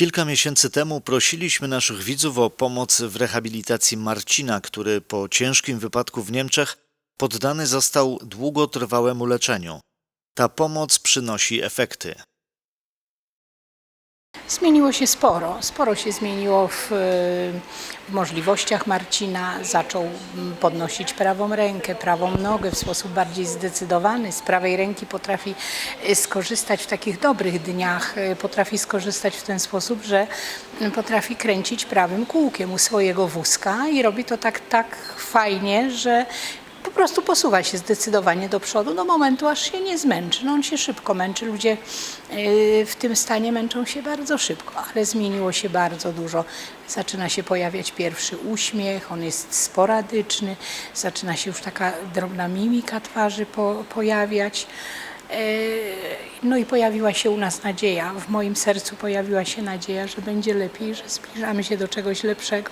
Kilka miesięcy temu prosiliśmy naszych widzów o pomoc w rehabilitacji Marcina, który po ciężkim wypadku w Niemczech poddany został długotrwałemu leczeniu. Ta pomoc przynosi efekty. Zmieniło się sporo. Sporo się zmieniło w, w możliwościach Marcina. Zaczął mm, podnosić prawą rękę, prawą nogę w sposób bardziej zdecydowany. Z prawej ręki potrafi y, skorzystać w takich dobrych dniach, y, potrafi skorzystać w ten sposób, że y, potrafi kręcić prawym kółkiem u swojego wózka i robi to tak, tak fajnie, że po prostu posuwa się zdecydowanie do przodu do momentu, aż się nie zmęczy. No on się szybko męczy. Ludzie yy, w tym stanie męczą się bardzo szybko, ale zmieniło się bardzo dużo. Zaczyna się pojawiać pierwszy uśmiech, on jest sporadyczny, zaczyna się już taka drobna mimika twarzy po, pojawiać. Yy, No i pojawiła się u nas nadzieja. W moim sercu pojawiła się nadzieja, że będzie lepiej, że zbliżamy się do czegoś lepszego.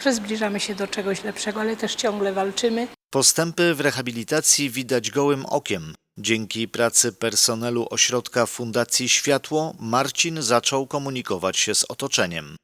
Że zbliżamy się do czegoś lepszego, ale też ciągle walczymy. Postępy w rehabilitacji widać gołym okiem. Dzięki pracy personelu ośrodka Fundacji Światło Marcin zaczął komunikować się z otoczeniem.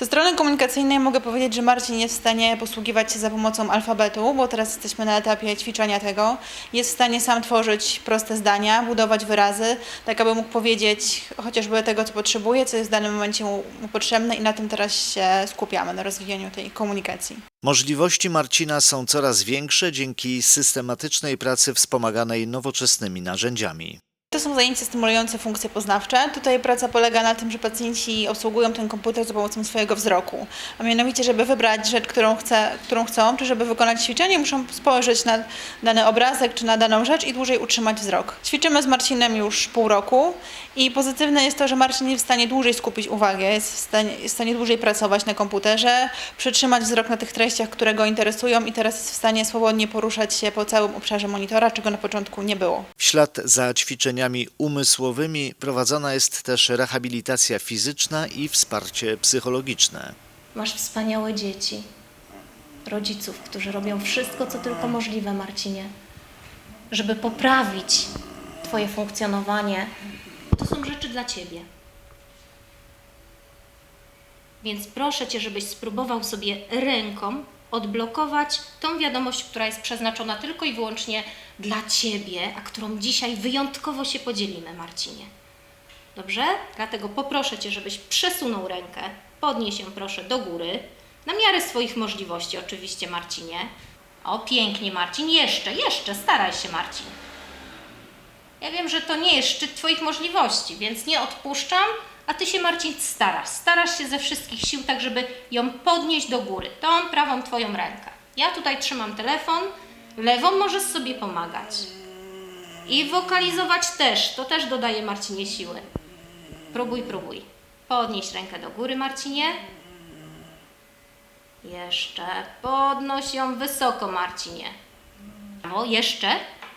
Ze strony komunikacyjnej mogę powiedzieć, że Marcin jest w stanie posługiwać się za pomocą alfabetu, bo teraz jesteśmy na etapie ćwiczenia tego. Jest w stanie sam tworzyć proste zdania, budować wyrazy, tak aby mógł powiedzieć chociażby tego, co potrzebuje, co jest w danym momencie mu potrzebne i na tym teraz się skupiamy, na rozwijaniu tej komunikacji. Możliwości Marcina są coraz większe dzięki systematycznej pracy wspomaganej nowoczesnymi narzędziami. To są zajęcia stymulujące funkcje poznawcze. Tutaj praca polega na tym, że pacjenci obsługują ten komputer za pomocą swojego wzroku. A mianowicie, żeby wybrać rzecz, którą, chce, którą chcą, czy żeby wykonać ćwiczenie, muszą spojrzeć na dany obrazek czy na daną rzecz i dłużej utrzymać wzrok. Ćwiczymy z Marcinem już pół roku i pozytywne jest to, że Marcin jest w stanie dłużej skupić uwagę, jest w stanie, jest w stanie dłużej pracować na komputerze, przytrzymać wzrok na tych treściach, które go interesują i teraz jest w stanie swobodnie poruszać się po całym obszarze monitora, czego na początku nie było. W ślad za umysłowymi prowadzona jest też rehabilitacja fizyczna i wsparcie psychologiczne. Masz wspaniałe dzieci, rodziców, którzy robią wszystko, co tylko możliwe, Marcinie, żeby poprawić Twoje funkcjonowanie. To są rzeczy dla Ciebie. Więc proszę Cię, żebyś spróbował sobie ręką odblokować tą wiadomość, która jest przeznaczona tylko i wyłącznie dla Ciebie, a którą dzisiaj wyjątkowo się podzielimy, Marcinie. Dobrze? Dlatego poproszę Cię, żebyś przesunął rękę, podnieś ją proszę do góry, na miarę swoich możliwości oczywiście, Marcinie. O, pięknie, Marcin. Jeszcze, jeszcze, staraj się, Marcin. Ja wiem, że to nie jest szczyt Twoich możliwości, więc nie odpuszczam, a Ty się, Marcin, starasz. Starasz się ze wszystkich sił, tak żeby ją podnieść do góry, tą prawą Twoją rękę. Ja tutaj trzymam telefon, lewą możesz sobie pomagać. I wokalizować też, to też dodaje Marcinie siły. Próbuj, próbuj. Podnieś rękę do góry, Marcinie. Jeszcze. Podnoś ją wysoko, Marcinie. O, jeszcze.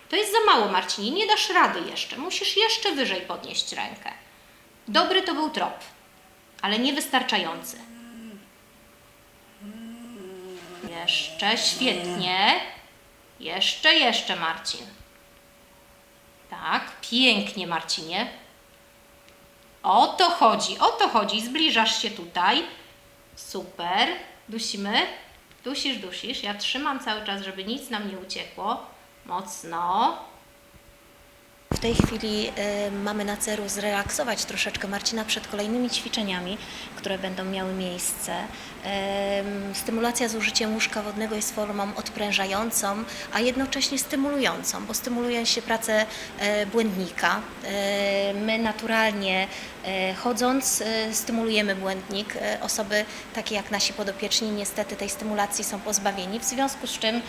To jest za mało, Marcinie. Nie dasz rady jeszcze. Musisz jeszcze wyżej podnieść rękę. Dobry to był trop, ale niewystarczający. Jeszcze. Świetnie. Jeszcze, jeszcze, Marcin. Tak, pięknie, Marcinie. O to chodzi, o to chodzi. Zbliżasz się tutaj. Super. Dusimy. Dusisz, dusisz. Ja trzymam cały czas, żeby nic nam nie uciekło. Mocno. Tej chwili y, mamy na celu zrelaksować troszeczkę Marcina przed kolejnymi ćwiczeniami, które będą miały miejsce. Ym, Stymulacja z użyciem łóżka wodnego jest formą odprężającą, a jednocześnie stymulującą, bo stymuluje się pracę e, błędnika. My naturalnie chodząc stymulujemy błędnik. Osoby takie jak nasi podopieczni niestety tej stymulacji są pozbawieni, w związku z czym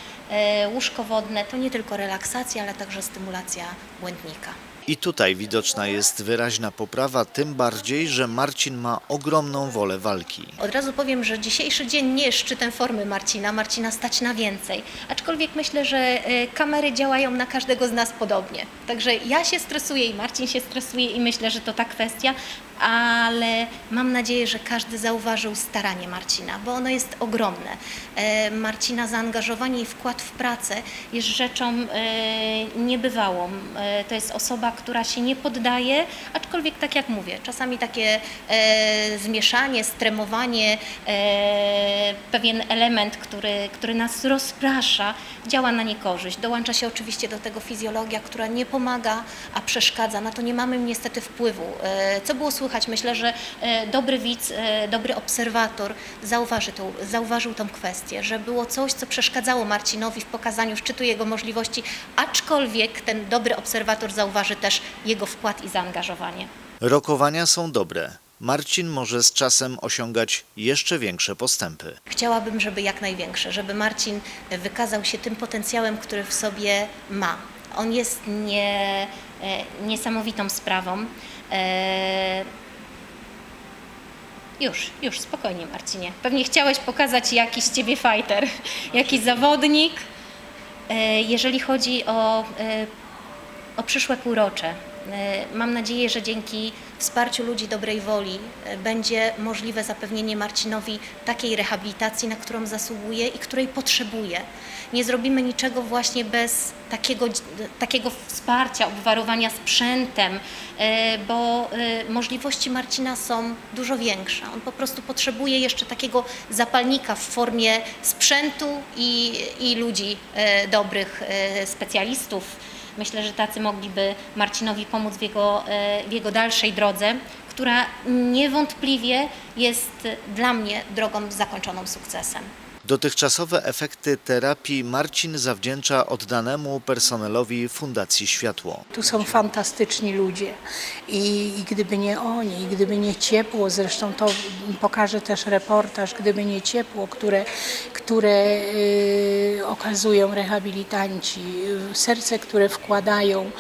łóżko wodne to nie tylko relaksacja, ale także stymulacja błędnika. I tutaj widoczna jest wyraźna poprawa, tym bardziej, że Marcin ma ogromną wolę walki. Od razu powiem, że dzisiejszy dzień nie jest szczytem formy Marcina. Marcina stać na więcej. Aczkolwiek myślę, że e, kamery działają na każdego z nas podobnie. Także ja się stresuję i Marcin się stresuje i myślę, że to ta kwestia, ale mam nadzieję, że każdy zauważył staranie Marcina, bo ono jest ogromne. E, Marcina zaangażowanie i wkład w pracę jest rzeczą e, niebywałą. E, To jest osoba, która się nie poddaje, aczkolwiek tak jak mówię, czasami takie zmieszanie, stremowanie, pewien element, który, który nas rozprasza, działa na niekorzyść. Dołącza się oczywiście do tego fizjologia, która nie pomaga, a przeszkadza. Na to nie mamy niestety wpływu. Co było słychać? Myślę, że e, dobry widz, e, dobry obserwator zauważy tą, zauważył tą kwestię, że było coś, co przeszkadzało Marcinowi w pokazaniu szczytu jego możliwości, aczkolwiek ten dobry obserwator zauważy też jego wkład i zaangażowanie. Rokowania są dobre. Marcin może z czasem osiągać jeszcze większe postępy. Chciałabym, żeby jak największe, żeby Marcin wykazał się tym potencjałem, który w sobie ma. On jest nie, niesamowitą sprawą. E, Już, już, spokojnie Marcinie. Pewnie chciałeś pokazać jakiś Ciebie fighter, jakiś zawodnik. E, Jeżeli chodzi o, e, o przyszłe półrocze, e, mam nadzieję, że dzięki wsparciu ludzi dobrej woli e, będzie możliwe zapewnienie Marcinowi takiej rehabilitacji, na którą zasługuje i której potrzebuje. Nie zrobimy niczego właśnie bez takiego, takiego wsparcia, obwarowania sprzętem, e, bo e, możliwości Marcina są dużo większe. On po prostu potrzebuje jeszcze takiego zapalnika w formie sprzętu i, i ludzi e, dobrych, e, specjalistów. Myślę, że tacy mogliby Marcinowi pomóc w jego, e, w jego dalszej drodze, która niewątpliwie jest dla mnie drogą zakończoną sukcesem. Dotychczasowe efekty terapii Marcin zawdzięcza oddanemu personelowi Fundacji Światło. Tu są fantastyczni ludzie I, i gdyby nie oni, gdyby nie ciepło, zresztą to pokaże też reportaż, gdyby nie ciepło, które, które y, okazują rehabilitanci, serce, które wkładają y,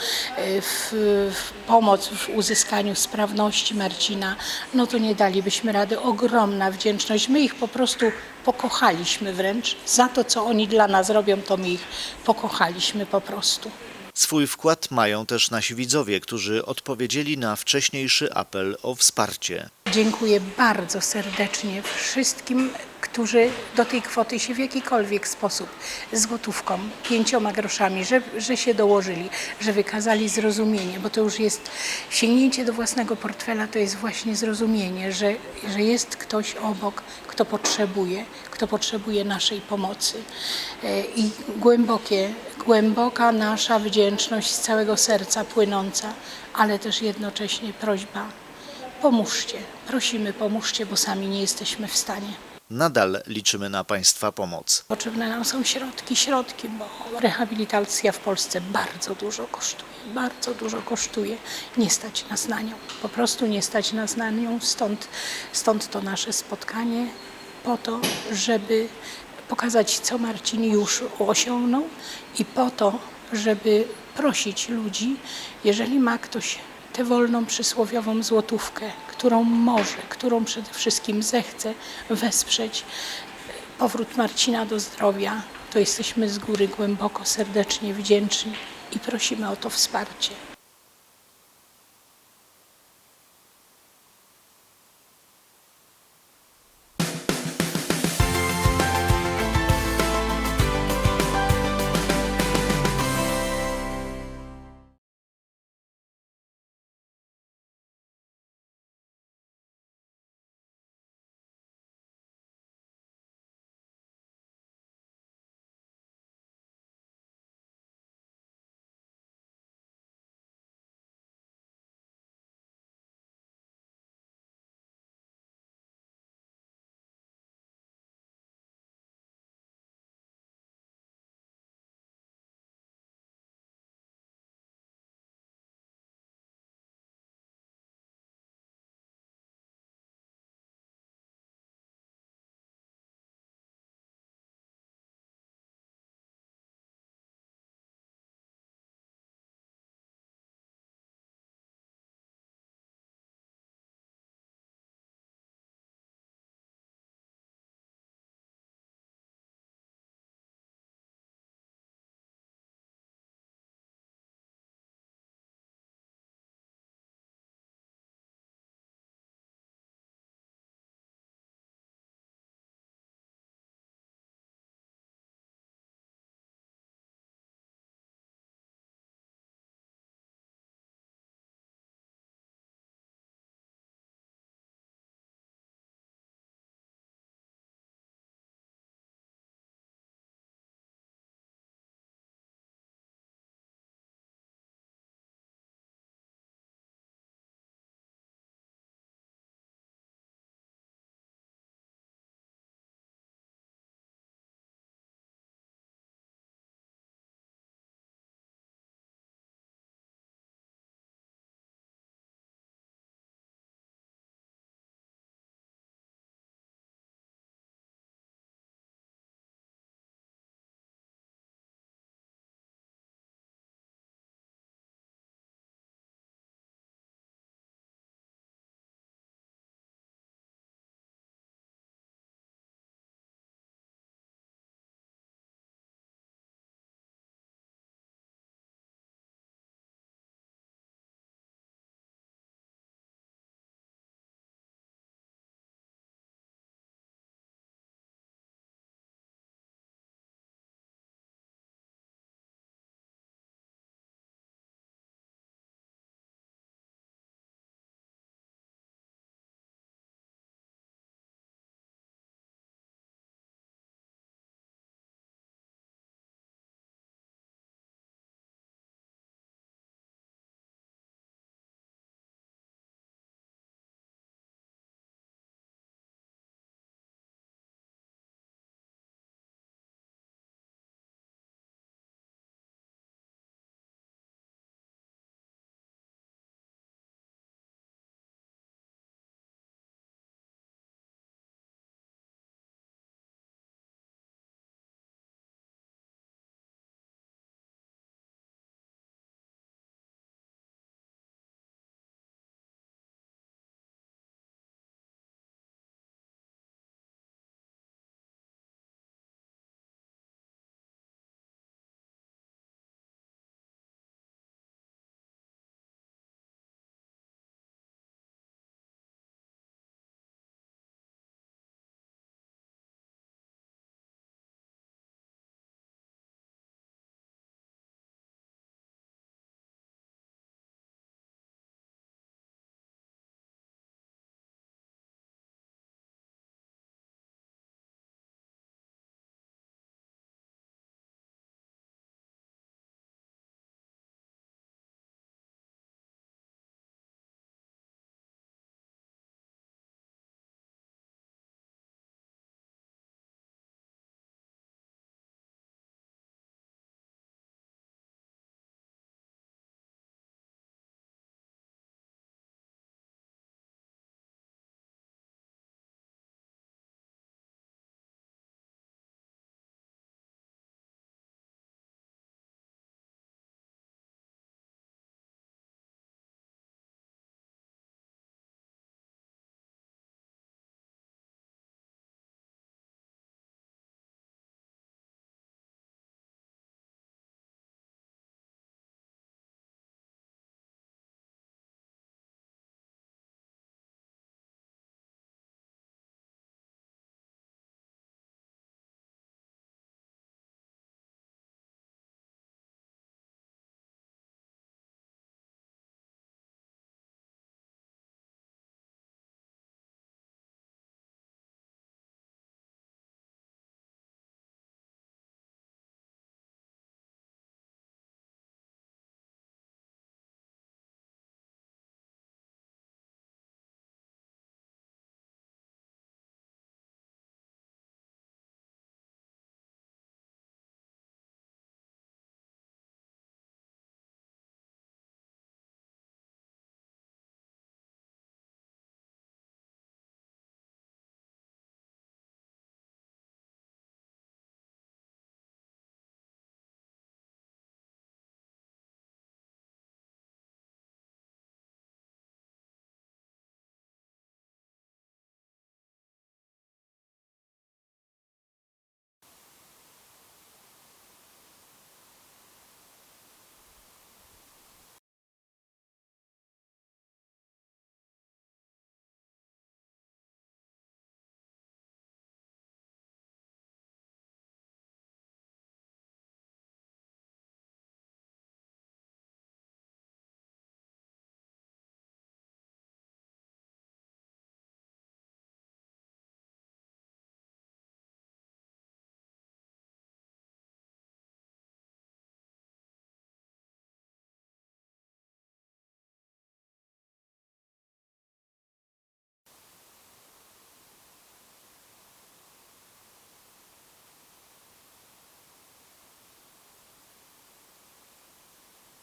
w, w pomoc w uzyskaniu sprawności Marcina, no to nie dalibyśmy rady. Ogromna wdzięczność. My ich po prostu pokochaliśmy wręcz. Za to, co oni dla nas robią, to my ich pokochaliśmy po prostu. Swój wkład mają też nasi widzowie, którzy odpowiedzieli na wcześniejszy apel o wsparcie. Dziękuję bardzo serdecznie wszystkim, którzy do tej kwoty się w jakikolwiek sposób złotówką, pięcioma groszami, że, że się dołożyli, że wykazali zrozumienie, bo to już jest sięgnięcie do własnego portfela, to jest właśnie zrozumienie, że, że jest ktoś obok, kto potrzebuje, kto potrzebuje naszej pomocy. E, I głębokie, głęboka nasza wdzięczność z całego serca płynąca, ale też jednocześnie prośba Pomóżcie, prosimy, pomóżcie, bo sami nie jesteśmy w stanie. Nadal liczymy na Państwa pomoc. Potrzebne nam są środki, środki, bo rehabilitacja w Polsce bardzo dużo kosztuje, bardzo dużo kosztuje. Nie stać nas na nią, po prostu nie stać nas na nią, stąd, stąd to nasze spotkanie po to, żeby pokazać, co Marcin już osiągnął i po to, żeby prosić ludzi, jeżeli ma ktoś tę wolną przysłowiową złotówkę, którą może, którą przede wszystkim zechce wesprzeć powrót Marcina do zdrowia, to jesteśmy z góry głęboko, serdecznie wdzięczni i prosimy o to wsparcie.